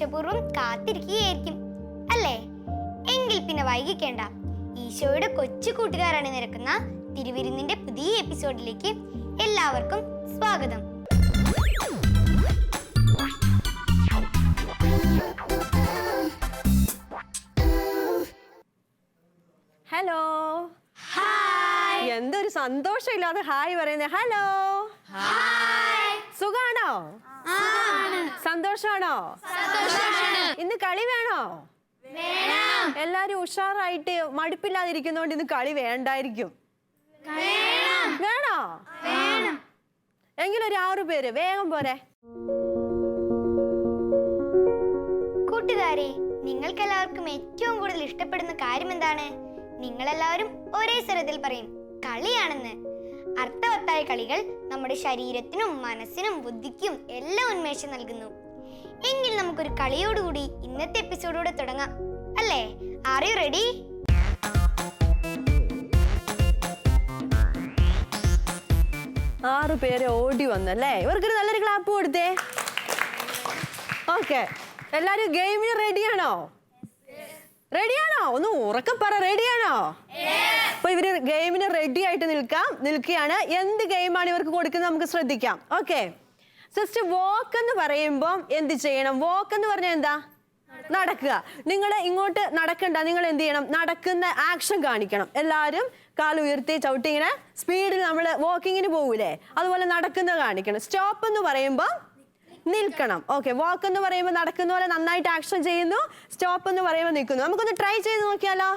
ആകാംക്ഷപൂർവം കാത്തിരിക്കുകയായിരിക്കും അല്ലേ? എങ്കിൽ പിന്നെ വൈകിക്കേണ്ട. ഈശോയുടെ കൊച്ചു കൂട്ടുകാരാണ് നിരക്കുന്ന തിരുവിരുന്നിന്റെ പുതിയ എപ്പിസോഡിലേക്ക് എല്ലാവർക്കും സ്വാഗതം. ഹലോ. എന്തൊരു സന്തോഷം ഇല്ലാതെ ഹായ് പറയുന്നത് ഹലോ സുഖാണോ? സന്തോഷാണോ ഇന്ന് കളി വേണോ? എല്ലാരും ഉഷാറായിട്ട് മടുപ്പില്ലാതിരിക്കുന്നോണ്ട് ഇന്ന് കളി വേണ്ടായിരിക്കും. വേണോ. എങ്കിലൊരു ആറു പേര്. വേഗം പോരെ. കൂട്ടുകാരെ നിങ്ങൾക്കെല്ലാവർക്കും ഏറ്റവും കൂടുതൽ ഇഷ്ടപ്പെടുന്ന കാര്യം എന്താണ് നിങ്ങളെല്ലാവരും ഒരേ സ്വരത്തിൽ പറയും. കളിയാണെന്ന്. അർത്ഥവത്തായ കളികൾ നമ്മുടെ ശരീരത്തിനും മനസ്സിനും ബുദ്ധിക്കും എല്ലാം ഉന്മേഷം നൽകുന്നു. എങ്കിൽ നമുക്കൊരു കളിയോടുകൂടി ഇന്നത്തെ എപ്പിസോഡോടെ തുടങ്ങാം. അല്ലേ? ആർ യു റെഡി ആറു പേര് ഓടി വന്നല്ലേ? ഇവർക്കൊരു നല്ലൊരു ക്ലാപ്പ് കൊടുത്തേ. ഓക്കെ എല്ലാരും ഗെയിമിന് റെഡിയാണോ റെഡിയാണോ ഒന്ന് ഉറക്കം പറ റെഡിയാണോ അപ്പൊ ഇവർ ഗെയിമിന് റെഡി ആയിട്ട് നിൽക്കാം. നിൽക്കുകയാണ്. എന്ത് ഗെയിമാണ് ഇവർക്ക് കൊടുക്കുന്നത് നമുക്ക് ശ്രദ്ധിക്കാം. ഓക്കെ സിസ്റ്റർ വോക്ക് എന്ന് പറയുമ്പോൾ എന്ത് ചെയ്യണം? വോക്ക് എന്ന് പറഞ്ഞാൽ എന്താ? നടക്കുക. നിങ്ങൾ ഇങ്ങോട്ട് നടക്കണ്ട. നിങ്ങൾ എന്ത് ചെയ്യണം? നടക്കുന്ന ആക്ഷൻ കാണിക്കണം. എല്ലാവരും കാൽ ഉയർത്തി ചവിട്ടി ഇങ്ങനെ സ്പീഡിൽ നമ്മൾ വാക്കിങ്ങിന് പോകൂലേ അതുപോലെ നടക്കുന്നത് കാണിക്കണം. സ്റ്റോപ്പ് എന്ന് പറയുമ്പോൾ നിൽക്കണം. ഓക്കെ വാക്ക് എന്ന് പറയുമ്പോൾ നടക്കുന്ന പോലെ നന്നായിട്ട് ആക്ഷൻ ചെയ്യുന്നു. സ്റ്റോപ്പ് എന്ന് പറയുമ്പോൾ നിൽക്കുന്നു. നമുക്കൊന്ന് ട്രൈ ചെയ്ത് നോക്കിയാലോ?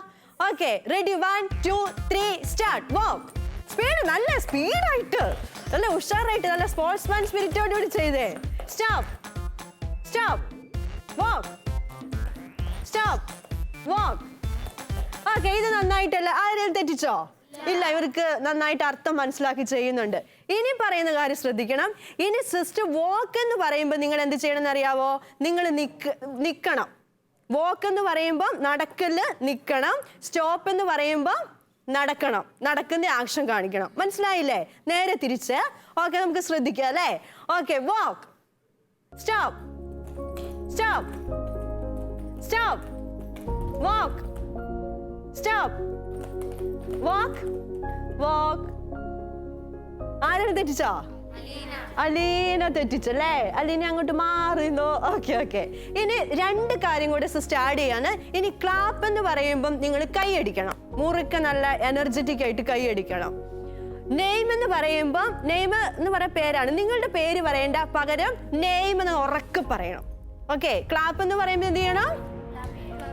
Okay ready one two three start walk speed നല്ല സ്പീഡായിട്ട് നല്ല ഉഷാറായിട്ട് നല്ല സ്പോർട്സ്മാൻ സ്പിരിറ്റോട് കൂടി ചെയ്തേ. Stop stop walk stop walk okay ഇത് നന്നായിട്ടല്ല? ആരെയും തെറ്റിച്ചോ? ഇല്ല ഇവർക്ക് നന്നായിട്ട് അർത്ഥം മനസ്സിലാക്കി ചെയ്യുന്നുണ്ട്. ഇനി പറയുന്ന കാര്യം ശ്രദ്ധിക്കണം. ഇനി സിസ്റ്റർ വോക്ക് എന്ന് പറയുമ്പോൾ നിങ്ങൾ എന്ത് ചെയ്യണമെന്ന് അറിയാവോ നിങ്ങൾ നിക്ക് നിൽക്കണം വോക്ക് എന്ന് പറയുമ്പോൾ നടക്കൽ നിൽക്കണം സ്റ്റോപ്പ് എന്ന് പറയുമ്പോൾ നടക്കണം. നടക്കുന്ന ആക്ഷൻ കാണിക്കണം. മനസ്സിലായില്ലേ? നേരെ തിരിച്ച്. ഓക്കെ നമുക്ക് ശ്രദ്ധിക്കാം അല്ലേ? Okay walk stop stop stop walk stop walk walk ആരാണ് തെറ്റിച്ചോ? അലീന തെറ്റിച്ചല്ലേ അലീന അങ്ങോട്ട് മാറുന്നു? Okay okay. ഇനി രണ്ട് കാര്യം കൂടെ സിസ്റ്റർ ആഡ് ചെയ്യാണ്. ഇനി ക്ലാപ്പ് എന്ന് പറയുമ്പം നിങ്ങൾ കൈയടിക്കണം മുറുക്ക നല്ല എനർജറ്റിക് ആയിട്ട് കൈയടിക്കണം നെയിം എന്ന് പറയുമ്പോൾ നെയിം എന്ന് പറയുന്ന പേരാണ്. നിങ്ങളുടെ പേര് പറയേണ്ട പകരം നെയിം എന്ന് ഉറക്കെ പറയണം. ഓക്കെ ക്ലാപ്പ് എന്ന് പറയുമ്പോൾ എന്ത് ചെയ്യണം?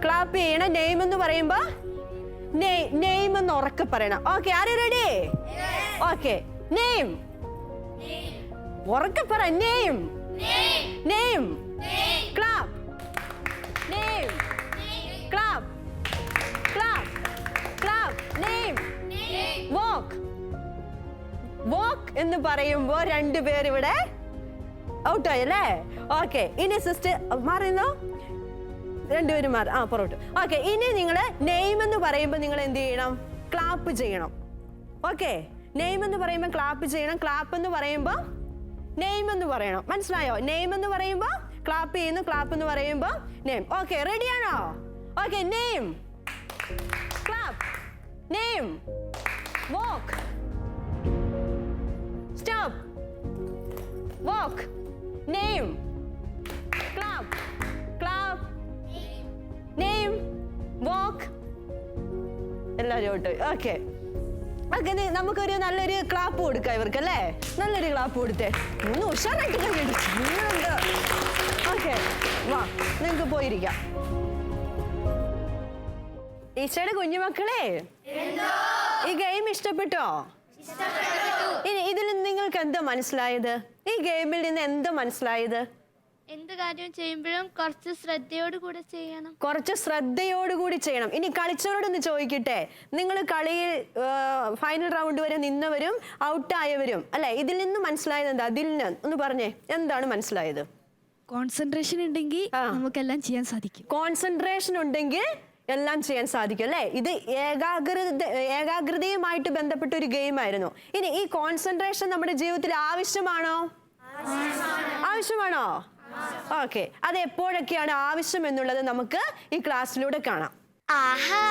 ക്ലാപ്പ് ചെയ്യണം. നെയിം എന്ന് പറയുമ്പോൾ നെയിം എന്ന് ഉറക്കെ പറയണം. ഓക്കെ ആരെ റെഡി ഓക്കെ നെയിം ഉറക്കെ പറ name name clap name clap clap clap name walk. Walk എന്ന് പറയുമ്പോ രണ്ടുപേർ ഇവിടെ ഔട്ടായി അല്ലേ? ഓക്കെ ഇനി സിസ്റ്റർ മാറുന്നു? രണ്ടുപേരും മാറി ആ പുറകോട്ട്. ഓക്കെ ഇനി നിങ്ങൾ നെയിം എന്ന് പറയുമ്പോൾ നിങ്ങൾ എന്ത് ചെയ്യണം? ക്ലാപ്പ് ചെയ്യണം. ഓക്കെ? നെയിം എന്ന് പറയുമ്പോൾ ക്ലാപ്പ് ചെയ്യണം. ക്ലാപ്പ് എന്ന് പറയുമ്പോൾ നെയിം എന്ന് പറയണം. മനസ്സിലായോ? നെയിം എന്ന് പറയുമ്പോൾ ക്ലാപ്പ് ചെയ്യുന്നു. ക്ലാപ്പ് എന്ന് പറയുമ്പോൾ നെയിം ഓക്കെ റെഡിയാണോ okay name clap name walk stop walk name clap clap name walk എല്ലാവരും ഓക്കെ ഓക്കെ നമുക്കൊരു നല്ലൊരു ക്ലാപ്പ് കൊടുക്കാം ഇവർക്ക് അല്ലേ നല്ലൊരു ക്ലാപ്പ് കൊടുത്തേ. ഒന്ന് ഉഷാറായിട്ട് ഓക്കെ വാ നിങ്ങൾക്ക് പോയിരിക്കാം. ഈശോയുടെ കുഞ്ഞുമക്കളെ ഈ ഗെയിം ഇഷ്ടപ്പെട്ടോ? ഇനി ഇതിൽ നിന്ന് നിങ്ങൾക്ക് എന്താ മനസ്സിലായത്? ഈ ഗെയിമിൽ നിന്ന് എന്താ മനസ്സിലായത്? എന്ത് കാര്യം ചെയ്യുമ്പോഴും കുറച്ച് ശ്രദ്ധയോട് കൂടെ ചെയ്യണം. കുറച്ച് ശ്രദ്ധയോടുകൂടി ചെയ്യണം. ഇനി കളിച്ചവരോടൊന്ന് ചോദിക്കട്ടെ? നിങ്ങൾ കളിയിൽ ഫൈനൽ റൗണ്ട് വരെ നിന്നവരും ഔട്ടായവരും അല്ലെ? ഇതിൽ നിന്ന് മനസ്സിലായത് എന്താ? അതിൽ നിന്ന് ഒന്ന് പറഞ്ഞേ. എന്താണ് മനസ്സിലായത്? കോൺസെൻട്രേഷൻ ഉണ്ടെങ്കിൽ. നമുക്കെല്ലാം ചെയ്യാൻ സാധിക്കും. കോൺസെൻട്രേഷൻ ഉണ്ടെങ്കിൽ എല്ലാം ചെയ്യാൻ സാധിക്കും അല്ലേ? ഇത് ഏകാഗ്രത ഏകാഗ്രതയുമായിട്ട് ബന്ധപ്പെട്ട ഒരു ഗെയിം ആയിരുന്നു. ഇനി ഈ കോൺസെൻട്രേഷൻ നമ്മുടെ ജീവിതത്തിൽ ആവശ്യമാണോ. ആവശ്യമാണോ? ഓക്കെ അത് എപ്പോഴൊക്കെയാണ് ആവശ്യം എന്നുള്ളത് നമുക്ക് ഈ ക്ലാസ്സിലൂടെ കാണാം. ആഹാ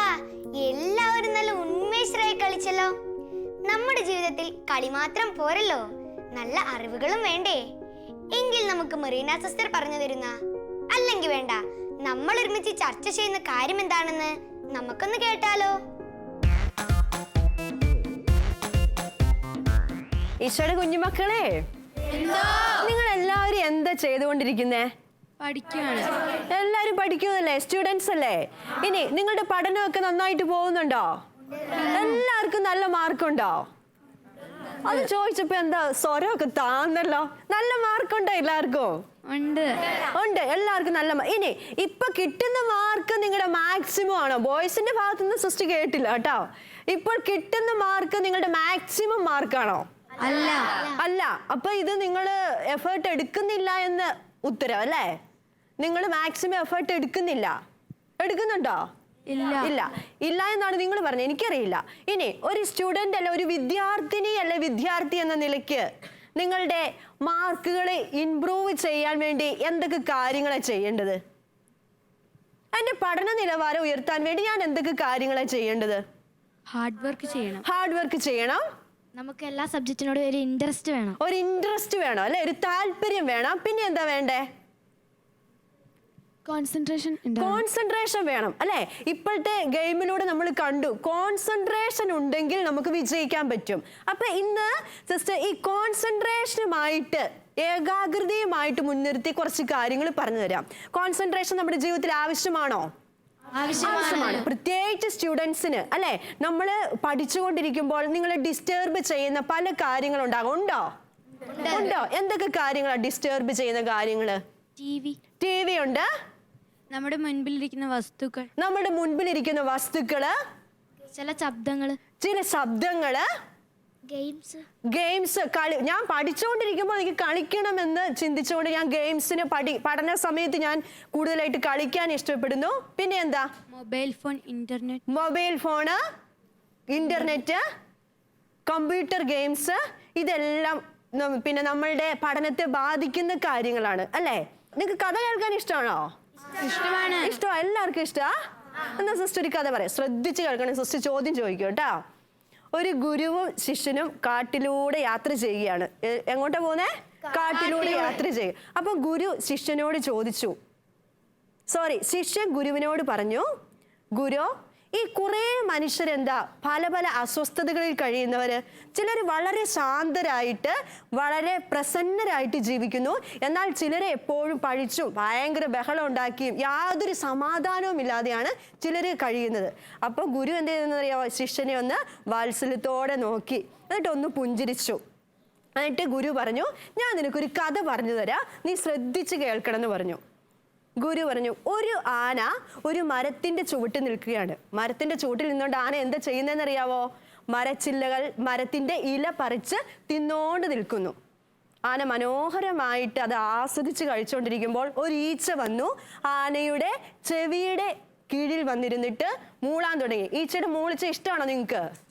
എല്ലാവരും നല്ല ഉന്മേഷരായി കളിച്ചല്ലോ. നമ്മുടെ ജീവിതത്തിൽ കളി മാത്രം പോരല്ലോ. നല്ല അറിവുകളും വേണ്ടേ. എങ്കിൽ നമുക്ക് മെറീന സിസ്റ്റർ പറഞ്ഞു തരുന്ന അല്ലെങ്കിൽ വേണ്ട നമ്മൾ ഒരുമിച്ച് ചർച്ച ചെയ്യുന്ന കാര്യം എന്താണെന്ന് നമുക്കൊന്ന് കേട്ടാലോ? ഈശോയുടെ കുഞ്ഞുമക്കളെ നിങ്ങൾ എല്ലാവരും എന്താ ചെയ്തുകൊണ്ടിരിക്കുന്നേ? പഠിക്കുകയാണ് എല്ലാരും പഠിക്കുന്നല്ലേ സ്റ്റുഡൻസ് അല്ലേ? ഇനി നിങ്ങളുടെ പഠനമൊക്കെ നന്നായിട്ട് പോകുന്നുണ്ടോ? എല്ലാവർക്കും നല്ല മാർക്കുണ്ടോ? അത് ചോദിച്ചപ്പോ എന്താ സ്വരമൊക്കെ താന്നല്ലോ. നല്ല മാർക്കുണ്ടോ എല്ലാവർക്കും? ഉണ്ട്. ഉണ്ട്. എല്ലാവർക്കും നല്ല ഇനി ഇപ്പൊ കിട്ടുന്ന മാർക്ക് നിങ്ങളുടെ മാക്സിമം ആണോ? ബോയ്സിന്റെ ഭാഗത്തുനിന്ന് സൃഷ്ടി കേട്ടില്ല കേട്ടോ. ഇപ്പോൾ കിട്ടുന്ന മാർക്ക് നിങ്ങളുടെ മാക്സിമം മാർക്കാണോ അല്ല. അല്ല. അപ്പൊ ഇത് നിങ്ങൾ എഫേർട്ട് എടുക്കുന്നില്ല എന്ന് ഉത്തരം അല്ലേ? നിങ്ങൾ മാക്സിമം എഫേർട്ട് എടുക്കുന്നില്ല. എടുക്കുന്നുണ്ടോ? ഇല്ല. ഇല്ല. ഇല്ല എന്നാണ് നിങ്ങൾ പറഞ്ഞത്. എനിക്കറിയില്ല. ഇനി ഒരു സ്റ്റുഡന്റ് അല്ല ഒരു വിദ്യാർത്ഥിനി അല്ല വിദ്യാർത്ഥി എന്ന നിലയ്ക്ക് നിങ്ങളുടെ മാർക്കുകളെ ഇംപ്രൂവ് ചെയ്യാൻ വേണ്ടി എന്തൊക്കെ കാര്യങ്ങളാണ് ചെയ്യേണ്ടത്? എന്റെ പഠന നിലവാരം ഉയർത്താൻ വേണ്ടി ഞാൻ എന്തൊക്കെ കാര്യങ്ങളാണ് ചെയ്യേണ്ടത്? ഹാർഡ് വർക്ക് ചെയ്യണം. ഹാർഡ് വർക്ക് ചെയ്യണം. നമുക്ക് എല്ലാ സബ്ജക്റ്റിനോടും ഒരു ഇൻട്രസ്റ്റ് വേണം. ഒരു ഇൻട്രസ്റ്റ് വേണം അല്ലെ? ഒരു താല്പര്യം വേണം. പിന്നെ എന്താ വേണ്ടേ? കോൺസെൻട്രേഷൻ കോൺസെൻട്രേഷൻ വേണം അല്ലെ? ഇപ്പോഴത്തെ ഗെയിമിലൂടെ നമ്മൾ കണ്ടു. കോൺസെൻട്രേഷൻ ഉണ്ടെങ്കിൽ നമുക്ക് വിജയിക്കാൻ പറ്റും. അപ്പൊ ഇന്ന് സിസ്റ്റർ ഈ കോൺസെൻട്രേഷനുമായിട്ട് ഏകാഗ്രതയുമായിട്ട് മുൻനിർത്തി കുറച്ച് കാര്യങ്ങൾ പറഞ്ഞു തരാം. കോൺസെൻട്രേഷൻ നമ്മുടെ ജീവിതത്തിൽ ആവശ്യമാണോ? ആവശ്യമാണ്. പ്രത്യേകിച്ച് സ്റ്റുഡൻസിന് അല്ലെ? നമ്മൾ പഠിച്ചുകൊണ്ടിരിക്കുമ്പോൾ നിങ്ങളെ ഡിസ്റ്റർബ് ചെയ്യുന്ന പല കാര്യങ്ങളുണ്ടാകും. ഉണ്ടോ? ഉണ്ടോ. എന്തൊക്കെ കാര്യങ്ങളാണ് ഡിസ്റ്റർബ് ചെയ്യുന്ന കാര്യങ്ങൾ? ടി വി ഉണ്ട്. നമ്മുടെ മുൻപിലിരിക്കുന്ന വസ്തുക്കൾ. നമ്മുടെ മുൻപിലിരിക്കുന്ന വസ്തുക്കൾ? ചില ശബ്ദങ്ങൾ. ചില ശബ്ദങ്ങൾ? ഗെയിംസ് ഗെയിംസ് കളി. ഞാൻ പഠിച്ചുകൊണ്ടിരിക്കുമ്പോൾ എനിക്ക് കളിക്കണമെന്ന് ചിന്തിച്ചുകൊണ്ട് ഞാൻ ഗെയിംസിന് പഠി പഠന സമയത്ത് ഞാൻ കൂടുതലായിട്ട് കളിക്കാൻ ഇഷ്ടപ്പെടുന്നു. പിന്നെ എന്താ? Mobile phone internet mobile phone internet computer games ഇതെല്ലാം പിന്നെ നമ്മളുടെ പഠനത്തെ ബാധിക്കുന്ന കാര്യങ്ങളാണ്. അല്ലേ? നിങ്ങൾക്ക് കഥ കേൾക്കാൻ ഇഷ്ടമാണോ? ഇഷ്ടമാണ്. ഇഷ്ടമാണ് എല്ലാവർക്കും ഇഷ്ടമാ എന്നാ സിസ്റ്റർ ഒരു കഥ പറയാം. ശ്രദ്ധിച്ച് കേൾക്കണം. സിസ്റ്റർ ചോദ്യം ചോദിക്കും കേട്ടോ. ഒരു ഗുരുവും ശിഷ്യനും കാട്ടിലൂടെ യാത്ര ചെയ്യുകയാണ്. എങ്ങോട്ടാ പോകുന്നേ കാട്ടിലൂടെ. യാത്ര ചെയ്യുക. അപ്പൊ ഗുരു ശിഷ്യനോട് ചോദിച്ചു. സോറി ശിഷ്യൻ ഗുരുവിനോട് പറഞ്ഞു ഗുരു ഈ കുറേ മനുഷ്യരെന്താ പല പല അസ്വസ്ഥതകളിൽ കഴിയുന്നവർ ചിലർ വളരെ ശാന്തരായിട്ട് വളരെ പ്രസന്നരായിട്ട് ജീവിക്കുന്നു. എന്നാൽ ചിലരെ എപ്പോഴും പഴിച്ചും ഭയങ്കര ബഹളം ഉണ്ടാക്കിയും യാതൊരു സമാധാനവും ഇല്ലാതെയാണ് ചിലർ കഴിയുന്നത്. അപ്പോൾ ഗുരു എന്ത് ചെയ്തെന്നറിയാമോ ശിഷ്യനെ ഒന്ന് വാത്സല്യത്തോടെ നോക്കി എന്നിട്ടൊന്ന് പുഞ്ചിരിച്ചു. എന്നിട്ട് ഗുരു പറഞ്ഞു ഞാൻ നിനക്കൊരു കഥ പറഞ്ഞു തരാം. നീ ശ്രദ്ധിച്ച് കേൾക്കണം എന്ന് പറഞ്ഞു. ഗുരു പറഞ്ഞു ഒരു ആന ഒരു മരത്തിന്റെ ചുവട്ടിൽ നിൽക്കുകയാണ്. മരത്തിന്റെ ചുവട്ടിൽ നിന്നുകൊണ്ട് ആന എന്താ ചെയ്യുന്നതെന്ന് അറിയാവോ? മരച്ചില്ലകൾ മരത്തിന്റെ ഇല പറിച്ച് തിന്നോണ്ട് നിൽക്കുന്നു. ആന മനോഹരമായിട്ട് അത് ആസ്വദിച്ച് കഴിച്ചുകൊണ്ടിരിക്കുമ്പോൾ ഒരു ഈച്ച വന്നു. ആനയുടെ ചെവിയുടെ കീഴിൽ വന്നിരുന്നിട്ട് മൂളാൻ തുടങ്ങി. ഈച്ചയുടെ മൂളിച്ച ഇഷ്ടമാണോ നിങ്ങൾക്ക്?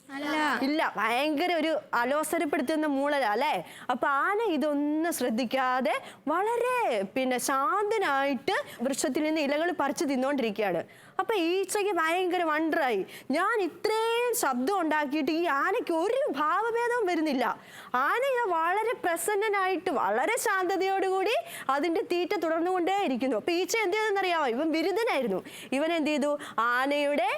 ഇല്ല ഭയങ്കര ഒരു അലോസരപ്പെടുത്തുന്ന മൂളല അല്ലേ? അപ്പൊ ആന ഇതൊന്നും ശ്രദ്ധിക്കാതെ വളരെ പിന്നെ ശാന്തനായിട്ട് വൃക്ഷത്തിൽ നിന്ന് ഇലകൾ പറിച്ചു തിന്നോണ്ടിരിക്കുകയാണ്. അപ്പൊ ഈച്ചയ്ക്ക് ഭയങ്കര വണ്ടറായി. ഞാൻ ഇത്രയും ശബ്ദം ഉണ്ടാക്കിയിട്ട് ഈ ആനയ്ക്ക് ഒരു ഭാവഭേദവും വരുന്നില്ല. ആന വളരെ പ്രസന്നനായിട്ട് വളരെ ശാന്തതയോടുകൂടി അതിന്റെ തീറ്റ തുടർന്നുകൊണ്ടേ ഇരിക്കുന്നു. അപ്പൊ ഈച്ച എന്ത് ചെയ്തെന്നറിയാമോ ഇവൻ ബിരുദനായിരുന്നു ഇവൻ എന്ത് ചെയ്തു? ആനയുടെ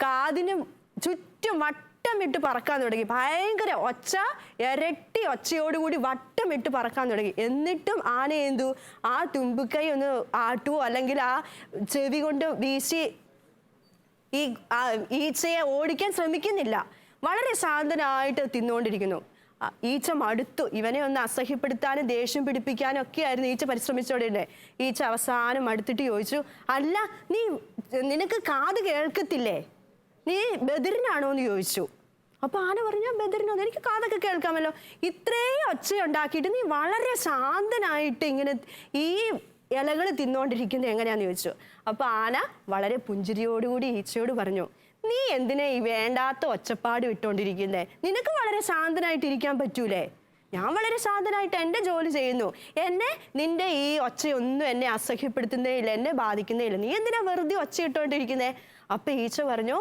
കാതിനും ചുറ്റും വട്ടം ഇട്ട് പറക്കാൻ തുടങ്ങി. ഭയങ്കര ഒച്ച ഇരട്ടി ഒച്ചയോടുകൂടി വട്ടം ഇട്ട് പറക്കാൻ തുടങ്ങി. എന്നിട്ടും ആന എന്തു? ആ തുമ്പിക്കൈ ഒന്ന് ആട്ടുവോ? അല്ലെങ്കിൽ ആ ചെവി കൊണ്ട് വീശി ഈ ഈച്ചയെ ഓടിക്കാൻ ശ്രമിക്കുന്നില്ല. വളരെ ശാന്തനായിട്ട് തിന്നുകൊണ്ടിരിക്കുന്നു. ഈച്ച മടുത്തു. ഇവനെ ഒന്ന് അസഹ്യപ്പെടുത്താനും ദേഷ്യം പിടിപ്പിക്കാനും ഒക്കെ ആയിരുന്നു ഈച്ച പരിശ്രമിച്ചോടെ ഈച്ച അവസാനം മടുത്തിട്ട് ചോദിച്ചു അല്ല നീ നിനക്ക് കാത് കേൾക്കത്തില്ലേ? നീ ബദിരനാണോ എന്ന് ചോദിച്ചു. അപ്പൊ ആന പറഞ്ഞു ബദറിനോട് എനിക്ക് കാതൊക്കെ കേൾക്കാമല്ലോ. ഇത്രയും ഒച്ച ഉണ്ടാക്കിയിട്ട് നീ വളരെ ശാന്തനായിട്ട് ഇങ്ങനെ ഈ ഇലകൾ തിന്നുകൊണ്ടിരിക്കുന്നത് എങ്ങനെയാന്ന് ചോദിച്ചു. അപ്പൊ ആന വളരെ പുഞ്ചിരിയോടുകൂടി ഈച്ചയോട് പറഞ്ഞു നീ എന്തിനാ ഈ വേണ്ടാത്ത ഒച്ചപ്പാട് ഇട്ടോണ്ടിരിക്കുന്നേ നിനക്ക് വളരെ ശാന്തനായിട്ട് ഇരിക്കാൻ പറ്റൂലേ? ഞാൻ വളരെ ശാന്തനായിട്ട് എന്റെ ജോലി ചെയ്യുന്നു. എന്നെ നിന്റെ ഈ ഒച്ചയൊന്നും എന്നെ അസഹ്യപ്പെടുത്തുന്നേ ഇല്ല എന്നെ ബാധിക്കുന്നേ ഇല്ല. നീ എന്തിനാ വെറുതെ ഒച്ച ഇട്ടോണ്ടിരിക്കുന്നേ അപ്പൊ ഈച്ച പറഞ്ഞു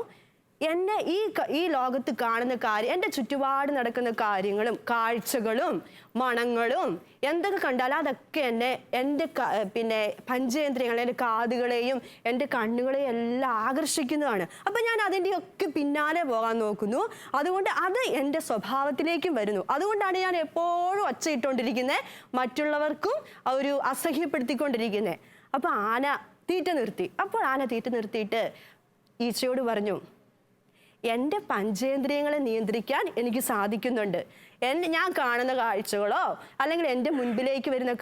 എന്നെ ഈ ഈ ലോകത്ത് കാണുന്ന കാര്യം എന്റെ ചുറ്റുപാട് നടക്കുന്ന കാര്യങ്ങളും കാഴ്ചകളും മണങ്ങളും എന്തൊക്കെ കണ്ടാലും അതൊക്കെ എന്നെ എന്റെ പിന്നെ പഞ്ചേന്ദ്രിയങ്ങളെ എന്റെ കാതുകളെയും എന്റെ കണ്ണുകളെയും എല്ലാം ആകർഷിക്കുന്നതാണ്. അപ്പം ഞാൻ അതിന്റെയൊക്കെ പിന്നാലെ പോകാൻ നോക്കുന്നു. അതുകൊണ്ട് അത് എന്റെ സ്വഭാവത്തിലേക്കും വരുന്നു. അതുകൊണ്ടാണ് ഞാൻ എപ്പോഴും ഒച്ചയിട്ടുകൊണ്ടിരിക്കുന്നത് മറ്റുള്ളവർക്കും ഒരു അസഹ്യപ്പെടുത്തിക്കൊണ്ടിരിക്കുന്നത് അപ്പോൾ ആന തീറ്റ നിർത്തി. അപ്പോൾ ആന തീറ്റ നിർത്തിയിട്ട് ഈച്ചയോട് പറഞ്ഞു എന്റെ പഞ്ചേന്ദ്രിയങ്ങളെ നിയന്ത്രിക്കാൻ എനിക്ക് സാധിക്കുന്നുണ്ട്. എന്നെ ഞാൻ കാണുന്ന കാഴ്ചകളോ അല്ലെങ്കിൽ എന്റെ മുൻപിലേക്ക് വരുന്ന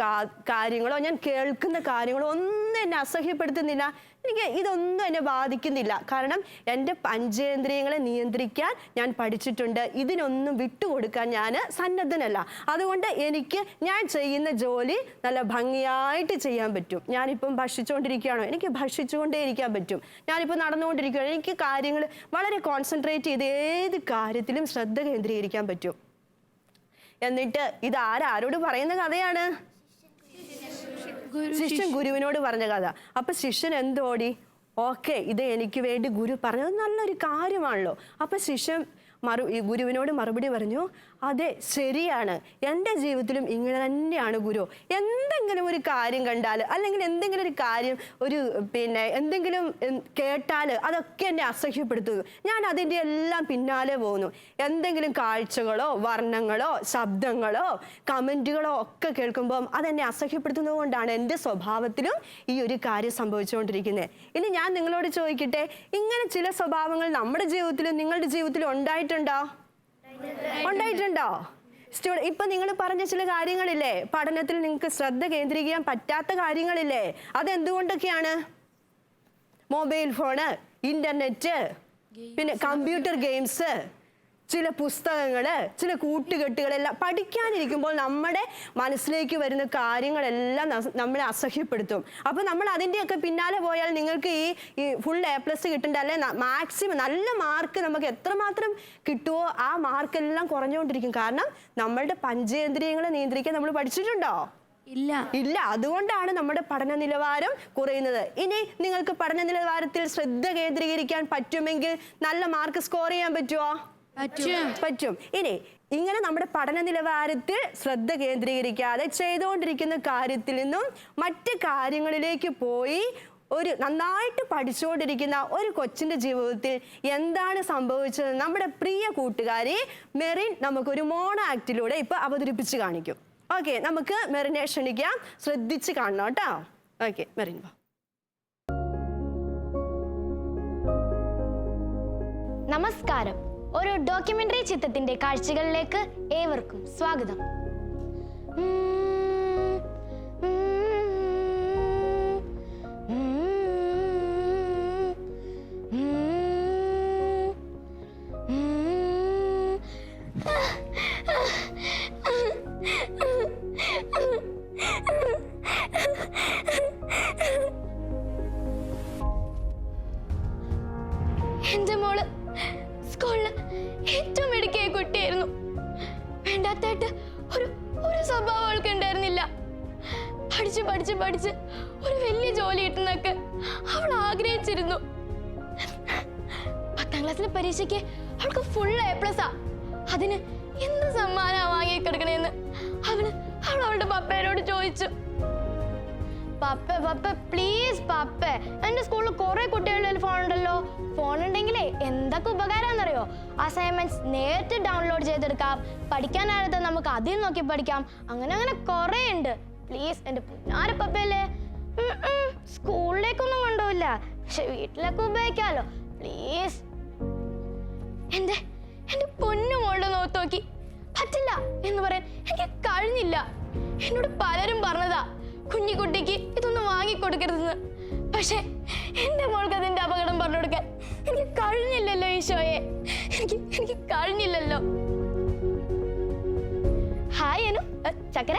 കാര്യങ്ങളോ ഞാൻ കേൾക്കുന്ന കാര്യങ്ങളോ ഒന്നും എന്നെ അസഹ്യപ്പെടുത്തുന്നില്ല. എനിക്ക് ഇതൊന്നും എന്നെ ബാധിക്കുന്നില്ല. കാരണം എന്റെ പഞ്ചേന്ദ്രിയങ്ങളെ നിയന്ത്രിക്കാൻ ഞാൻ പഠിച്ചിട്ടുണ്ട്. ഇതിനൊന്നും വിട്ടുകൊടുക്കാൻ ഞാൻ സന്നദ്ധനല്ല. അതുകൊണ്ട് എനിക്ക് ഞാൻ ചെയ്യുന്ന ജോലി നല്ല ഭംഗിയായിട്ട് ചെയ്യാൻ പറ്റും. ഞാനിപ്പം ഭക്ഷിച്ചുകൊണ്ടിരിക്കുകയാണോ എനിക്ക് ഭക്ഷിച്ചുകൊണ്ടേ ഇരിക്കാൻ പറ്റും. ഞാനിപ്പോൾ നടന്നുകൊണ്ടിരിക്കുകയാണ്? എനിക്ക് കാര്യങ്ങൾ വളരെ കോൺസെൻട്രേറ്റ് ചെയ്ത് ഏത് കാര്യത്തിലും ശ്രദ്ധ കേന്ദ്രീകരിക്കാൻ പറ്റും. എന്നിട്ട് ഇത് ആരാരോട് പറയുന്ന കഥയാണ്? ശിഷ്യൻ ഗുരുവിനോട് പറഞ്ഞ കഥ. അപ്പൊ ശിഷ്യൻ എന്തോടി? ഓക്കെ ഇത് എനിക്ക് വേണ്ടി ഗുരു പറഞ്ഞത് നല്ലൊരു കാര്യമാണല്ലോ. അപ്പൊ ശിഷ്യൻ മറു ഗുരുവിനോട് മറുപടി പറഞ്ഞു അതെ ശരിയാണ്. എന്റെ ജീവിതത്തിലും ഇങ്ങനെ തന്നെയാണ് ഗുരു. എന്തെങ്കിലും ഒരു കാര്യം കണ്ടാൽ അല്ലെങ്കിൽ എന്തെങ്കിലും ഒരു കാര്യം ഒരു പിന്നെ എന്തെങ്കിലും കേട്ടാൽ അതൊക്കെ എന്നെ അസഹ്യപ്പെടുത്തുന്നു ഞാൻ അതിന്റെ എല്ലാം പിന്നാലെ പോകുന്നു. എന്തെങ്കിലും കാഴ്ചകളോ വർണങ്ങളോ ശബ്ദങ്ങളോ കമന്റുകളോ ഒക്കെ കേൾക്കുമ്പം അതെന്നെ അസഹ്യപ്പെടുത്തുന്നത് കൊണ്ടാണ് എന്റെ സ്വഭാവത്തിലും ഈ ഒരു കാര്യം സംഭവിച്ചുകൊണ്ടിരിക്കുന്നത്. ഇനി ഞാൻ നിങ്ങളോട് ചോദിക്കട്ടെ ഇങ്ങനെ ചില സ്വഭാവങ്ങൾ നമ്മുടെ ജീവിതത്തിലും നിങ്ങളുടെ ജീവിതത്തിലും ഉണ്ടായിട്ടുണ്ടോ? ഉണ്ടായിട്ടുണ്ടോ? സ്റ്റുഡ ഇപ്പൊ നിങ്ങൾ പറഞ്ഞ ചില കാര്യങ്ങളില്ലേ? പഠനത്തിൽ നിങ്ങൾക്ക് ശ്രദ്ധ കേന്ദ്രീകരിക്കാൻ പറ്റാത്ത കാര്യങ്ങളില്ലേ? അതെന്തുകൊണ്ടൊക്കെയാണ്? മൊബൈൽ ഫോണ് ഇന്റർനെറ്റ് പിന്നെ കമ്പ്യൂട്ടർ ഗെയിംസ് ചില പുസ്തകങ്ങൾ ചില കൂട്ടുകെട്ടുകളെല്ലാം പഠിക്കാനിരിക്കുമ്പോൾ നമ്മുടെ മനസ്സിലേക്ക് വരുന്ന കാര്യങ്ങളെല്ലാം നമ്മളെ അസഹ്യപ്പെടുത്തും. അപ്പോൾ നമ്മൾ അതിന്റെയൊക്കെ പിന്നാലെ പോയാൽ നിങ്ങൾക്ക് ഈ ഈ ഫുൾ എ പ്ലസ് കിട്ടേണ്ട അല്ലെ മാക്സിമം നല്ല മാർക്ക് നമുക്ക് എത്രമാത്രം കിട്ടുമോ ആ മാർക്കെല്ലാം കുറഞ്ഞുകൊണ്ടിരിക്കും. കാരണം നമ്മളുടെ പഞ്ചേന്ദ്രിയങ്ങളെ നിയന്ത്രിക്കാൻ നമ്മൾ പഠിച്ചിട്ടുണ്ടോ? ഇല്ല. ഇല്ല. അതുകൊണ്ടാണ് നമ്മുടെ പഠന നിലവാരം കുറയുന്നത്. ഇനി നിങ്ങൾക്ക് പഠന നിലവാരത്തിൽ ശ്രദ്ധ കേന്ദ്രീകരിക്കാൻ പറ്റുമെങ്കിൽ നല്ല മാർക്ക് സ്കോർ ചെയ്യാൻ പറ്റുമോ പറ്റും. പറ്റും. ഇനി ഇങ്ങനെ നമ്മുടെ പഠന നിലവാരത്തിൽ ശ്രദ്ധ കേന്ദ്രീകരിക്കാതെ ചെയ്തുകൊണ്ടിരിക്കുന്ന കാര്യത്തിൽ നിന്നും മറ്റ് കാര്യങ്ങളിലേക്ക് പോയി ഒരു നന്നായിട്ട് പഠിച്ചുകൊണ്ടിരിക്കുന്ന ഒരു കൊച്ചിന്റെ ജീവിതത്തിൽ എന്താണ് സംഭവിച്ചത് നമ്മുടെ പ്രിയ കൂട്ടുകാരി മെറിൻ നമുക്കൊരു മോണോ ആക്ടിലൂടെ ഇപ്പൊ അവതരിപ്പിച്ച് കാണിക്കും. ഓക്കെ നമുക്ക് മെറിനെ ക്ഷണിക്കാം. ശ്രദ്ധിച്ച് കാണണം കേട്ടോ. ഓക്കെ മെറിൻ വാ. നമസ്കാരം. ഒരു ഡോക്യുമെന്ററി ചിത്രത്തിന്റെ കാഴ്ചകളിലേക്ക് ഏവർക്കും സ്വാഗതം. പപ്പേനോട് ചോദിച്ചു. പപ്പ പപ്പ പ്ലീസ് പപ്പ എന്റെ സ്കൂളിൽ കുറെ കുട്ടികളുടെ ഫോൺ ഉണ്ടല്ലോ. ഫോൺ ഉണ്ടെങ്കിലേ എന്തൊക്കെ ഉപകാരമെന്നറിയോ അസൈൻമെന്റ്സ് നേരിട്ട് ഡൗൺലോഡ് ചെയ്തെടുക്കാം. പഠിക്കാനായിട്ട് നമുക്ക് അതിൽ നോക്കി പഠിക്കാം. അങ്ങനെ അങ്ങനെ കുറെ ഉണ്ട്. പ്ലീസ് എന്റെ പുന്നാര പപ്പയല്ലേ? സ്കൂളിലേക്കൊന്നും കൊണ്ടുപോയില്ല പക്ഷെ വീട്ടിലൊക്കെ ഉപയോഗിക്കാമല്ലോ. പ്ലീസ് എന്റെ എന്റെ പൊന്നു മോളുടെ നോക്കി. പറ്റില്ല എന്ന് പറയാൻ എനിക്ക് കഴിഞ്ഞില്ല. എന്നോട് പലരും പറഞ്ഞതാ കുഞ്ഞിക്കുട്ടിക്ക് ഇതൊന്നും വാങ്ങിക്കൊടുക്കരുതെന്ന്. പക്ഷെ എന്റെ മോൾക്ക് അതിന്റെ അപകടം പറഞ്ഞു കൊടുക്കാൻ എനിക്ക് കഴിഞ്ഞില്ലല്ലോ ഈശോയെ. എനിക്ക് എനിക്ക് കഴിഞ്ഞില്ലല്ലോ. ഹായ് അനു ചക്കര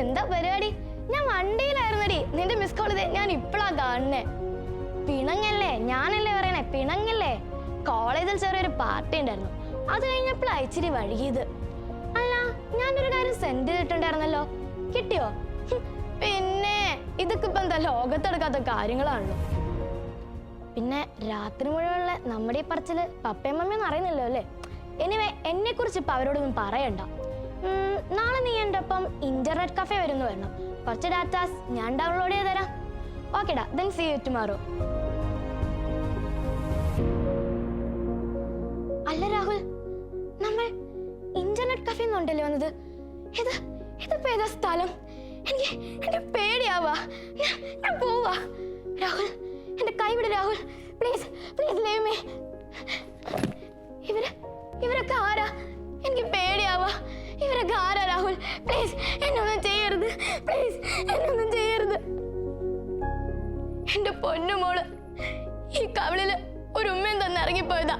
എന്താ പരിപാടി? ഞാൻ വണ്ടിയിലായിരുന്നടി. നിന്റെ മിസ് കോൾ ഞാൻ ഇപ്പളാ കാണുന്നേ. പിണങ്ങല്ലേ ഞാനല്ലേ പറയണേ പിണങ്ങല്ലേ. കോളേജിൽ ചെറിയൊരു പാർട്ടി ഉണ്ടായിരുന്നു. അത് കഴിഞ്ഞപ്പോഴാ ഇച്ചിരി വഴുകിയത്. അല്ല ഞാനൊരു കാര്യം സെൻഡ് ചെയ്തിട്ടുണ്ടായിരുന്നല്ലോ. കിട്ടിയോ? പിന്നെ ഇതൊക്കെ ഇപ്പൊ എന്താ ലോകത്തെടുക്കാത്ത കാര്യങ്ങളാണല്ലോ. പിന്നെ രാത്രി മുഴുവനുള്ള നമ്മുടെ ഈ പറച്ചിൽ പപ്പയും മമ്മിയൊന്നും അറിയുന്നില്ലോ അല്ലേ? എനിവേ എന്നെ കുറിച്ച് ഇപ്പൊ അവരോടൊന്നും പറയണ്ട. നാളെ നീ എന്റെ ഒപ്പം ഇന്റർനെറ്റ് കഫേ വരുന്നു വരണം. കുറച്ച് ഡാറ്റാസ് ഞാൻ ഡൗൺലോഡ് ചെയ്ത് തരാം. ഓക്കെടാ ദെൻ സീ യു ടുമാറോ അല്ല രാഹുൽ നമ്മൾ ഇന്റർനെറ്റ് കഫേന്നുണ്ടല്ലോ വന്നത്? ഇത് ഇതിപ്പോ ഏതാ സ്ഥലം? എനിക്ക് എനിക്ക് പേടിയാവാ. ഞാൻ പോവാ. രാഹുൽ എന്റെ കൈ വിട Rahul. Please please leave me ഇവർ ഇവരൊക്കെ ആരാ? എനിക്ക് പേടിയാവാ. ഇവരൊക്കെ ആരാ രാഹുൽ? പ്ലീസ് എന്നൊന്നും ചെയ്യരുത്. പ്ലീസ് എന്നൊന്നും ചെയ്യരുത്. എന്റെ പൊന്നുമോൾ ഈ കവിളിൽ ഒരു ഉമ്മയും തന്നെ ഇറങ്ങിപ്പോയതാ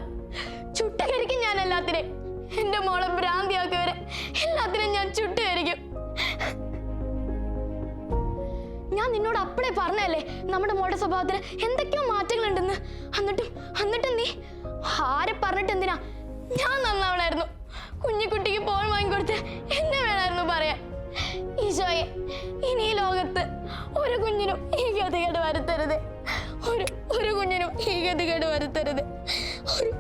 പറഞ്ഞല്ലേ നമ്മുടെ മോളുടെ സ്വഭാവത്തിന് എന്തൊക്കെയോ മാറ്റങ്ങളുണ്ടെന്ന്. എന്നിട്ടും എന്നിട്ടും നീ ആരെ പറഞ്ഞിട്ട് എന്തിനാ? ഞാൻ നന്നാവണായിരുന്നു കുഞ്ഞിക്കുട്ടിക്ക് പോൾ വാങ്ങിക്കൊടുത്ത് എന്നെ വേണമായിരുന്നു പറയാൻ. ഈശോയെ ഇനി ഈ ലോകത്ത് ഒരു കുഞ്ഞിനും ഈ ഗതികേട് വരുത്തരുത്. ഒരു ഒരു കുഞ്ഞിനും ഈ ഗതികേട് വരുത്തരുത്. ഒരു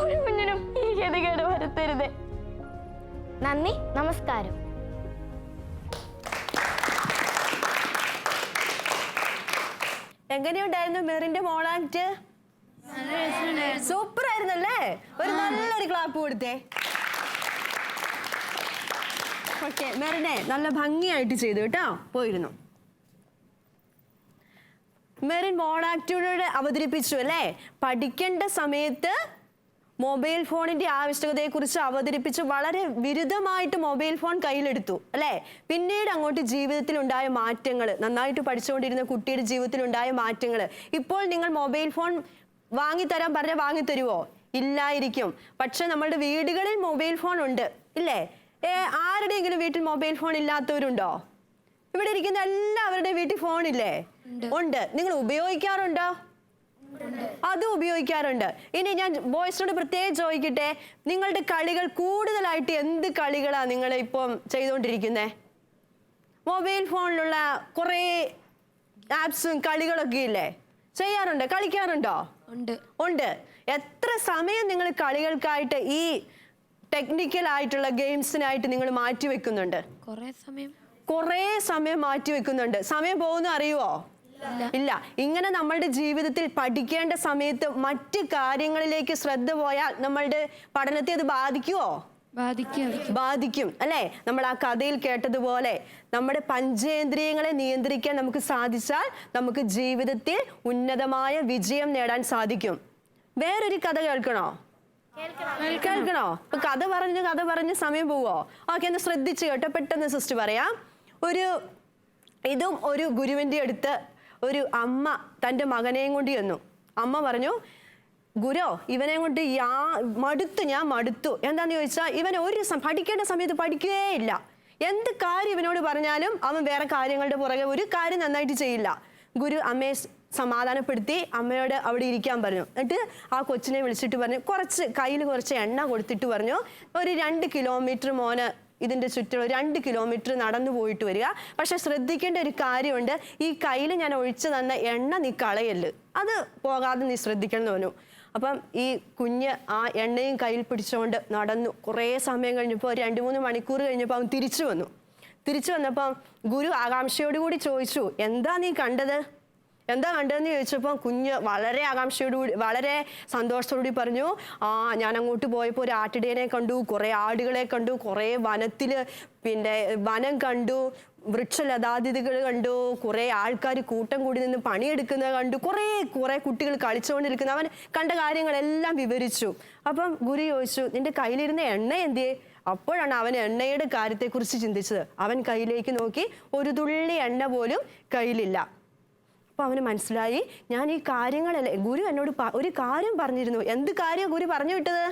ഒരു കുഞ്ഞിനും ഈ ഗതികേട് വരുത്തരുത്. നന്ദി നമസ്കാരം. എങ്ങനെയുണ്ടായിരുന്നു മെറിന്റെ മോളാക്ട് സൂപ്പർ ആയിരുന്നല്ലേ? ഒരു നല്ലൊരു ക്ലാപ്പ് കൊടുത്തേ. ഓക്കെ മെറിനെ നല്ല ഭംഗിയായിട്ട് ചെയ്തു കേട്ടോ. പോയിരുന്നു. മെറിൻ മോണാക്ടിലൂടെ അവതരിപ്പിച്ചു അല്ലേ? പഠിക്കേണ്ട സമയത്ത് മൊബൈൽ ഫോണിന്റെ ആവശ്യകതയെക്കുറിച്ച് അവതരിപ്പിച്ച് വളരെ വിരുദ്ധമായിട്ട് മൊബൈൽ ഫോൺ കയ്യിലെടുത്തു അല്ലേ? പിന്നീട് അങ്ങോട്ട് ജീവിതത്തിൽ ഉണ്ടായ മാറ്റങ്ങൾ നന്നായിട്ട് പഠിച്ചുകൊണ്ടിരുന്ന കുട്ടിയുടെ ജീവിതത്തിൽ ഉണ്ടായ മാറ്റങ്ങൾ ഇപ്പോൾ നിങ്ങൾ മൊബൈൽ ഫോൺ വാങ്ങിത്തരാൻ പറഞ്ഞാൽ വാങ്ങിത്തരുവോ? ഇല്ലായിരിക്കും. പക്ഷെ നമ്മളുടെ വീടുകളിൽ മൊബൈൽ ഫോൺ ഉണ്ട് ഇല്ലേ? ആരുടെയെങ്കിലും വീട്ടിൽ മൊബൈൽ ഫോൺ ഇല്ലാത്തവരുണ്ടോ? ഇവിടെ ഇരിക്കുന്ന എല്ലാവരുടെ വീട്ടിൽ ഫോൺ ഫോണില്ലേ ഉണ്ട്. നിങ്ങൾ ഉപയോഗിക്കാറുണ്ടോ? അത് ഉപയോഗിക്കാറുണ്ട്. ഇനി ഞാൻ ബോയ്സിനോട് പ്രത്യേകം ചോദിക്കട്ടെ നിങ്ങളുടെ കളികൾ കൂടുതലായിട്ട് എന്ത് കളികളാണ് നിങ്ങൾ ഇപ്പം ചെയ്തുകൊണ്ടിരിക്കുന്നത് മൊബൈൽ ഫോണിലുള്ള കുറേ ആപ്സും കളികളൊക്കെ ഇല്ലേ? ചെയ്യാറുണ്ട്? കളിക്കാറുണ്ടോ? ഉണ്ട്. ഉണ്ട്. എത്ര സമയം നിങ്ങൾ കളികൾക്കായിട്ട് ഈ ടെക്നിക്കൽ ആയിട്ടുള്ള ഗെയിംസിനായിട്ട് നിങ്ങൾ മാറ്റി വെക്കുന്നുണ്ട് കുറേ സമയം. കുറേ സമയം മാറ്റി വെക്കുന്നുണ്ട് സമയം പോകുന്ന അറിയുവോ? ഇല്ല. ഇങ്ങനെ നമ്മളുടെ ജീവിതത്തിൽ പഠിക്കേണ്ട സമയത്ത് മറ്റ് കാര്യങ്ങളിലേക്ക് ശ്രദ്ധ പോയാൽ നമ്മളുടെ പഠനത്തെ അത് ബാധിക്കുവോ? ബാധിക്കും. അല്ലേ? നമ്മൾ ആ കഥയിൽ കേട്ടതുപോലെ നമ്മുടെ പഞ്ചേന്ദ്രിയങ്ങളെ നിയന്ത്രിക്കാൻ നമുക്ക് സാധിച്ചാൽ നമുക്ക് ജീവിതത്തിൽ ഉന്നതമായ വിജയം നേടാൻ സാധിക്കും. വേറൊരു കഥ കേൾക്കണോ? കേൾക്കണോ? ഇപ്പൊ കഥ പറഞ്ഞ് കഥ പറഞ്ഞ് സമയം പോവോ? ഓക്കെ ഒന്ന് ശ്രദ്ധിച്ചു കേട്ടോ. പെട്ടെന്ന് സിസ്റ്റർ പറയാം. ഒരു ഇതും ഒരു ഗുരുവിന്റെ അടുത്ത് ഒരു അമ്മ തന്റെ മകനെയും കൊണ്ട് ചെന്നു. അമ്മ പറഞ്ഞു ഗുരു ഇവനെ കൊണ്ട് യാ മടുത്തു ഞാൻ മടുത്തു. എന്താന്ന് ചോദിച്ചാൽ ഇവൻ ഒരു പഠിക്കേണ്ട സമയത്ത് പഠിക്കുകയേ ഇല്ല. എന്ത് കാര്യം ഇവനോട് പറഞ്ഞാലും അവൻ വേറെ കാര്യങ്ങളുടെ പുറകെ ഒരു കാര്യം നന്നായിട്ട് ചെയ്യില്ല. ഗുരു അമ്മയെ സമാധാനപ്പെടുത്തി അമ്മയോട് അവിടെ ഇരിക്കാൻ പറഞ്ഞു. എന്നിട്ട് ആ കൊച്ചിനെ വിളിച്ചിട്ട് പറഞ്ഞു കുറച്ച് കയ്യിൽ കുറച്ച് എണ്ണ കൊടുത്തിട്ട് പറഞ്ഞു ഒരു രണ്ട് കിലോമീറ്റർ മോന് ഇതിന്റെ ചുറ്റും രണ്ട് കിലോമീറ്റർ നടന്നു പോയിട്ട് വരിക. പക്ഷെ ശ്രദ്ധിക്കേണ്ട ഒരു കാര്യമുണ്ട്. ഈ കയ്യിൽ ഞാൻ ഒഴിച്ചു തന്ന എണ്ണ നീ കളയല്ല്. അത് പോകാതെ നീ ശ്രദ്ധിക്കണം എന്ന് പറഞ്ഞു. അപ്പം ഈ കുഞ്ഞ് ആ എണ്ണയും കയ്യിൽ പിടിച്ചുകൊണ്ട് നടന്നു. കുറേ സമയം കഴിഞ്ഞപ്പോൾ രണ്ട് മൂന്ന് മണിക്കൂർ കഴിഞ്ഞപ്പോൾ അവൻ തിരിച്ചു വന്നു. തിരിച്ചു വന്നപ്പം ഗുരു ആകാംക്ഷയോടുകൂടി ചോദിച്ചു എന്താ നീ കണ്ടത്? എന്താ കണ്ടതെന്ന് ചോദിച്ചപ്പോൾ കുഞ്ഞ് വളരെ ആകാംക്ഷയോടുകൂടി വളരെ സന്തോഷത്തോടുകൂടി പറഞ്ഞു ആ ഞാൻ അങ്ങോട്ട് പോയപ്പോൾ ഒരു ആട്ടിടയനെ കണ്ടു കുറേ ആടുകളെ കണ്ടു കുറേ വനത്തിൽ പിന്നെ വനം കണ്ടു വൃക്ഷലതാതിഥികൾ കണ്ടു കുറേ ആൾക്കാർ കൂട്ടം കൂടി നിന്ന് പണിയെടുക്കുന്നത് കണ്ടു കുറേ കുറേ കുട്ടികൾ കളിച്ചുകൊണ്ടിരിക്കുന്ന. അവൻ കണ്ട കാര്യങ്ങളെല്ലാം വിവരിച്ചു. അപ്പം ഗുരു ചോദിച്ചു നിന്റെ കയ്യിലിരുന്ന എണ്ണ എന്തേ അപ്പോഴാണ് അവൻ എണ്ണയുടെ കാര്യത്തെക്കുറിച്ച് ചിന്തിച്ചത്. അവൻ കയ്യിലേക്ക് നോക്കി ഒരു തുള്ളി എണ്ണ പോലും കയ്യിലില്ല. അപ്പൊ അവന് മനസ്സിലായി. ഞാൻ ഈ കാര്യങ്ങളല്ലേ ഗുരു എന്നോട് ഒരു കാര്യം പറഞ്ഞിരുന്നു. എന്ത് കാര്യം ഗുരു പറഞ്ഞു വിട്ടത്?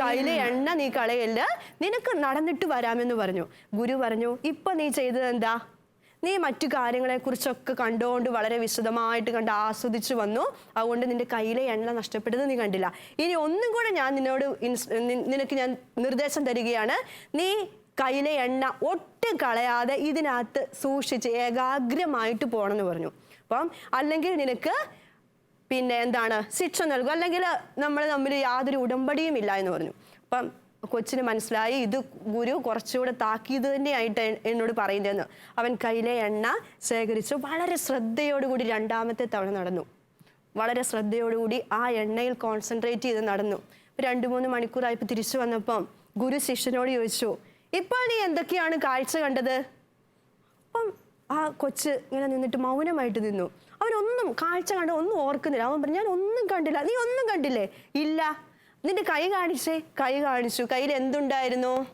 കയ്യിലെ എണ്ണ നീ കളയല്ല നിനക്ക് നടന്നിട്ട് വരാമെന്ന് പറഞ്ഞു. ഗുരു പറഞ്ഞു ഇപ്പൊ നീ ചെയ്തത് എന്താ? നീ മറ്റു കാര്യങ്ങളെക്കുറിച്ചൊക്കെ കണ്ടുകൊണ്ട് വളരെ വിശദമായിട്ട് കണ്ട് ആസ്വദിച്ചു വന്നു. അതുകൊണ്ട് നിന്റെ കയ്യിലെ എണ്ണ നഷ്ടപ്പെട്ടത് നീ കണ്ടില്ല. ഇനി ഒന്നും കൂടെ ഞാൻ നിന്നോട് നിനക്ക് ഞാൻ നിർദ്ദേശം തരികയാണ്. നീ കയ്യിലെ എണ്ണ ഒട്ടും കളയാതെ ഇതിനകത്ത് സൂക്ഷിച്ച് ഏകാഗ്രമായിട്ട് പോകണമെന്ന് പറഞ്ഞു. അപ്പം അല്ലെങ്കിൽ നിനക്ക് പിന്നെ എന്താണ് ശിക്ഷ നൽകും. അല്ലെങ്കിൽ നമ്മൾ തമ്മിൽ യാതൊരു ഉടമ്പടിയും ഇല്ല എന്ന് പറഞ്ഞു. അപ്പം കൊച്ചിന് മനസ്സിലായി ഇത് ഗുരു കുറച്ചുകൂടെ താക്കീത് തന്നെയായിട്ട് എന്നോട് പറയുന്നതെന്ന്. അവൻ കയ്യിലെ എണ്ണ ശേഖരിച്ചു വളരെ ശ്രദ്ധയോടുകൂടി രണ്ടാമത്തെ തവണ നടന്നു. വളരെ ശ്രദ്ധയോടുകൂടി ആ എണ്ണയിൽ കോൺസെൻട്രേറ്റ് ചെയ്ത് നടന്നു. രണ്ട് മൂന്ന് മണിക്കൂറായപ്പോൾ തിരിച്ചു വന്നപ്പം ഗുരു ശിഷ്യനോട് ചോദിച്ചു ഇപ്പോൾ നീ എന്തൊക്കെയാണ് കാഴ്ച കണ്ടത്? അപ്പം ആ കൊച്ച് ഇങ്ങനെ നിന്നിട്ട് മൗനമായിട്ട് നിന്നു. അവനൊന്നും കാഴ്ച കണ്ട ഒന്നും ഓർക്കുന്നില്ല. അവൻ പറഞ്ഞു ഞാൻ ഒന്നും കണ്ടില്ല. നീ ഒന്നും കണ്ടില്ലേ? ഇല്ല. നിന്റെ കൈ കാണിച്ചേ. കൈ കാണിച്ചു. കയ്യിൽ എന്തുണ്ടായിരുന്നു?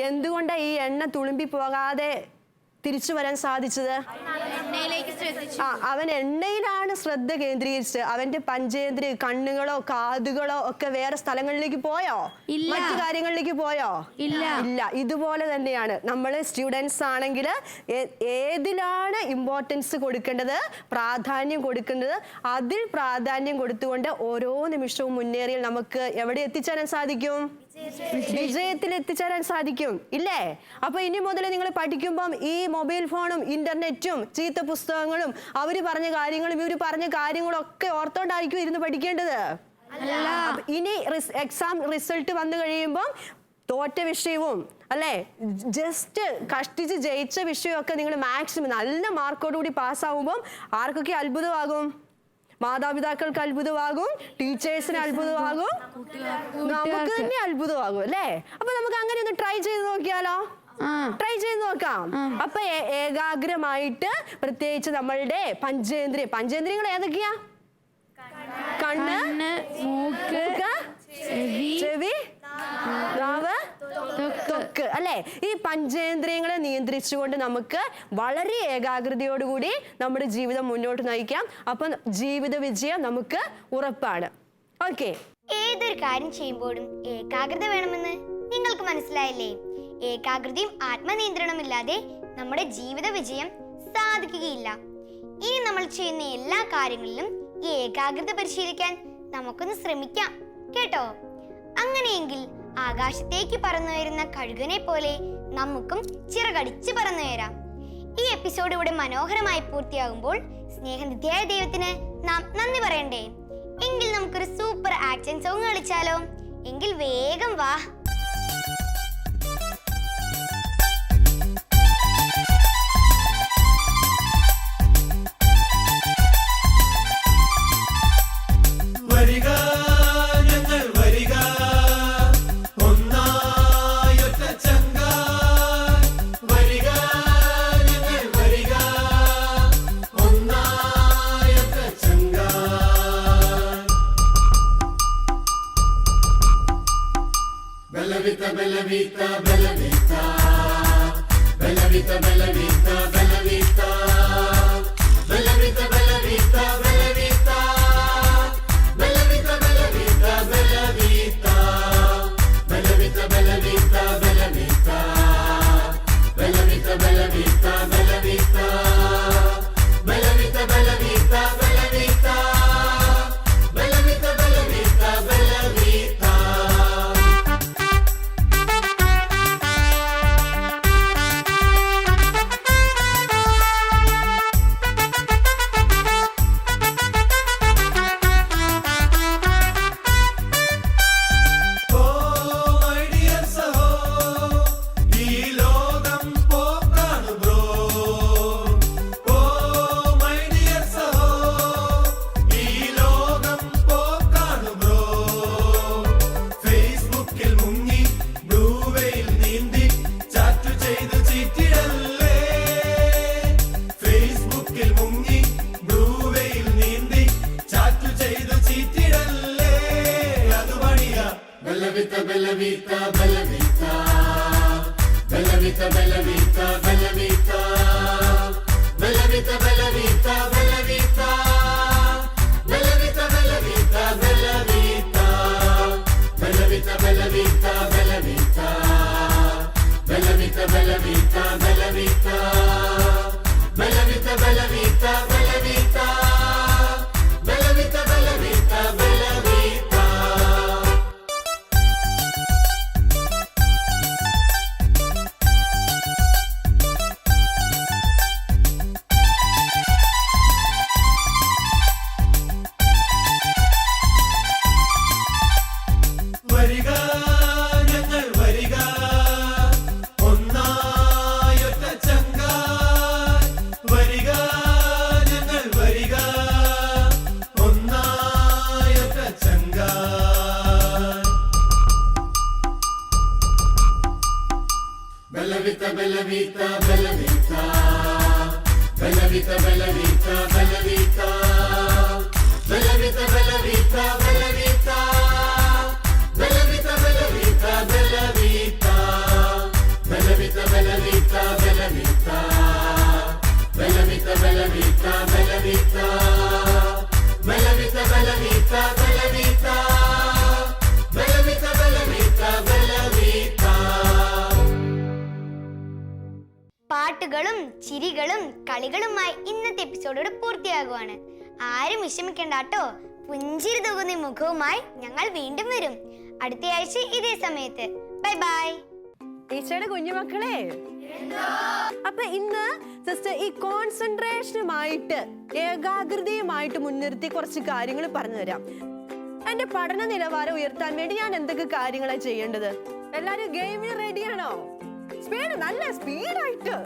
എന്തുകൊണ്ടാ ഈ എണ്ണ തുളുമ്പി പോകാതെ തിരിച്ചു വരാൻ സാധിച്ചത്? ആ അവൻ എണ്ണയിലാണ് ശ്രദ്ധ കേന്ദ്രീകരിച്ചത്. അവന്റെ പഞ്ചേന്ദ്രിയ കണ്ണുകളോ കാതുകളോ ഒക്കെ വേറെ സ്ഥലങ്ങളിലേക്ക് പോയോ? മറ്റു കാര്യങ്ങളിലേക്ക് പോയോ? ഇല്ല. ഇല്ല. ഇതുപോലെ തന്നെയാണ്. നമ്മൾ സ്റ്റുഡൻസ് ആണെങ്കിൽ ഏതിലാണ് ഇമ്പോർട്ടൻസ് കൊടുക്കേണ്ടത്? പ്രാധാന്യം കൊടുക്കേണ്ടത്? അതിൽ പ്രാധാന്യം കൊടുത്തുകൊണ്ട് ഓരോ നിമിഷവും മുന്നേറിയാൽ നമുക്ക് എവിടെ എത്തിച്ചേരാൻ സാധിക്കും? വിജയത്തിൽ എത്തിച്ചേരാൻ സാധിക്കും. ഇല്ലേ? അപ്പൊ ഇനി മുതൽ നിങ്ങൾ പഠിക്കുമ്പം ഈ മൊബൈൽ ഫോണും ഇന്റർനെറ്റും ചീത്ത പുസ്തകങ്ങളും അവർ പറഞ്ഞ കാര്യങ്ങളും ഇവർ പറഞ്ഞ കാര്യങ്ങളും ഒക്കെ ഓർത്തോണ്ടായിരിക്കും ഇരുന്ന് പഠിക്കേണ്ടത്. ഇനി എക്സാം റിസൾട്ട് വന്നു കഴിയുമ്പം തോറ്റ വിഷയവും അല്ലേ? ജസ്റ്റ് കഷ്ടിച്ച് ജയിച്ച വിഷയമൊക്കെ നിങ്ങൾ മാക്സിമം നല്ല മാർക്കോടുകൂടി പാസ്സാവുമ്പം ആർക്കൊക്കെ അത്ഭുതമാകും? മാതാപിതാക്കൾക്ക് അത്ഭുതമാകും ടീച്ചേഴ്സിന് അത്ഭുതമാകും. നമുക്ക് തന്നെ അത്ഭുതമാകും അല്ലേ? അപ്പൊ നമുക്ക് അങ്ങനെ ഒന്ന് ട്രൈ ചെയ്ത് നോക്കിയാലോ? ട്രൈ ചെയ്ത് നോക്കാം. അപ്പൊ ഏകാഗ്രമായിട്ട് പ്രത്യേകിച്ച് നമ്മളുടെ പഞ്ചേന്ദ്രിയ പഞ്ചേന്ദ്രിയങ്ങൾ ഏതൊക്കെയാ? കണ്ണ് മൂക്ക്, ചെവി നാവ് തൊക്ക്. അല്ലെ? ഈ പഞ്ചേന്ദ്രിയങ്ങളെ നിയന്ത്രിച്ചുകൊണ്ട് നമുക്ക് വളരെ ഏകാഗ്രതയോടുകൂടി നമ്മുടെ ജീവിതം മുന്നോട്ട് നയിക്കാം. അപ്പം ജീവിത വിജയം നമുക്ക് ഉറപ്പാണ്. ഓക്കെ. ഏതൊരു കാര്യം ചെയ്യുമ്പോഴും ഏകാഗ്രത വേണമെന്ന് നിങ്ങൾക്ക് മനസ്സിലായില്ലേ? ഏകാഗ്രതയും ആത്മനിയന്ത്രണമില്ലാതെ നമ്മുടെ ജീവിത വിജയം സാധിക്കുകയില്ല. ഇനി നമ്മൾ ചെയ്യുന്ന എല്ലാ കാര്യങ്ങളിലും ഈ ഏകാഗ്രത പരിശീലിക്കാൻ നമുക്കൊന്ന് ശ്രമിക്കാം. കേട്ടോ? അങ്ങനെയെങ്കിൽ ആകാശത്തേക്ക് പറന്നു വരുന്ന കഴുകനെ പോലെ നമുക്കും ചിറകടിച്ച് പറന്നു വരാം. ഈ എപ്പിസോഡ് ഇവിടെ മനോഹരമായി പൂർത്തിയാകുമ്പോൾ സ്നേഹനിധിയായ ദൈവത്തിന് നാം നന്ദി പറയണ്ടേ. എങ്കിൽ നമുക്കൊരു സൂപ്പർ ആക്ഷൻ സോങ് കളിച്ചാലോ. എങ്കിൽ വേഗം വാ. బలవిత బలవిత బలవిత బలవిత బలవిత బలవిత బలవిత బలవిత బలవిత బలవిత బలవిత బలవిత బలవిత బలవిత బలవిత బలవిత బలవిత బలవిత பாட்டுகளும் சிரிகளும் കളികളുമായി ഇന്നത്തെ എപ്പിസോഡോട് പൂർത്തിയാകുവാണ്. ആരും വിഷമിക്കണ്ട കേട്ടോ പുഞ്ചിരി തൂകുന്ന മുഖവുമായി ഞങ്ങൾ വീണ്ടും വരും. അടുത്തയാഴ്ച ഇതേ സമയത്ത്. ബൈ ബൈ ടീച്ചറുടെ കുഞ്ഞുമക്കളെ. അപ്പൊ ഇന്ന് സിസ്റ്റർ ഈ കോൺസെൻട്രേഷനുമായിട്ട് ഏകാഗ്രതയുമായിട്ട് മുൻനിർത്തി കുറച്ച് കാര്യങ്ങൾ പറഞ്ഞു തരാം. എന്റെ പഠന നിലവാരം ഉയർത്താൻ വേണ്ടി ഞാൻ എന്തൊക്കെ കാര്യങ്ങളാണ് ചെയ്യേണ്ടത്? എല്ലാരും ഗെയിമിന് റെഡിയാണോ സ്പീഡ് നല്ല സ്പീഡായിട്ട്